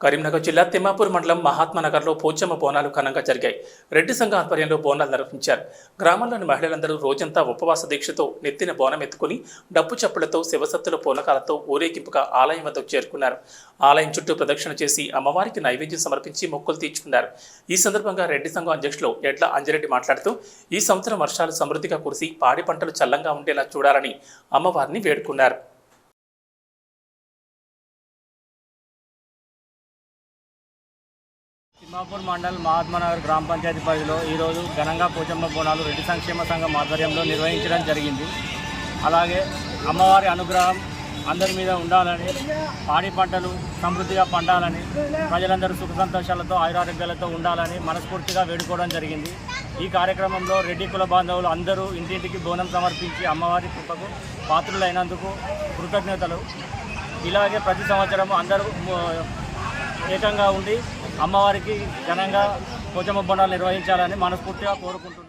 కరీంనగర్ జిల్లా తిమ్మాపూర్ మండలం మహాత్మానగర్లో పోచమ్మ బోనాలు ఘనంగా జరిగాయి. రెడ్డి సంఘ ఆధ్వర్యంలో బోనాలు నిర్వహించారు. గ్రామంలోని మహిళలందరూ రోజంతా ఉపవాస దీక్షతో నెత్తిన బోనం ఎత్తుకుని డప్పు చప్పులతో శివసత్తుల పూనకాలతో ఊరేగింపుగా ఆలయం వద్దకు చేరుకున్నారు. ఆలయం చుట్టూ ప్రదక్షిణ చేసి అమ్మవారికి నైవేద్యం సమర్పించి మొక్కులు తీర్చుకున్నారు. ఈ సందర్భంగా రెడ్డి సంఘం అధ్యక్షులు ఎడ్ల అంజిరెడ్డి మాట్లాడుతూ ఈ సంవత్సరం వర్షాలు సమృద్ధిగా కురిసి పాడి పంటలు చల్లంగా ఉండేలా చూడాలని అమ్మవారిని వేడుకున్నారు. తిమ్మాపూర్ మండల్ మహాత్మానగర్ గ్రామ పంచాయతీ పరిధిలో ఈరోజు ఘనంగా పోచమ్మ బోనాలు రెడ్డి సంక్షేమ సంఘం ఆధ్వర్యంలో నిర్వహించడం జరిగింది. అలాగే అమ్మవారి అనుగ్రహం అందరి మీద ఉండాలని పాడి పంటలు సమృద్ధిగా పండాలని ప్రజలందరూ సుఖ సంతోషాలతో ఆయురారోగ్యాలతో ఉండాలని మనస్ఫూర్తిగా వేడుకోవడం జరిగింది. ఈ కార్యక్రమంలో రెడ్డి కుల బాంధవులు అందరూ ఇంటింటికి బోనం సమర్పించి అమ్మవారి కృపకు పాత్రులైనందుకు కృతజ్ఞతలు. ఇలాగే ప్రతి సంవత్సరం అందరూ ఏకంగా ఉండి అమ్మవారికి ఘనంగా పోచమ్మ బొండాలు నిర్వహించాలని మనస్ఫూర్తిగా కోరుకుంటున్నాను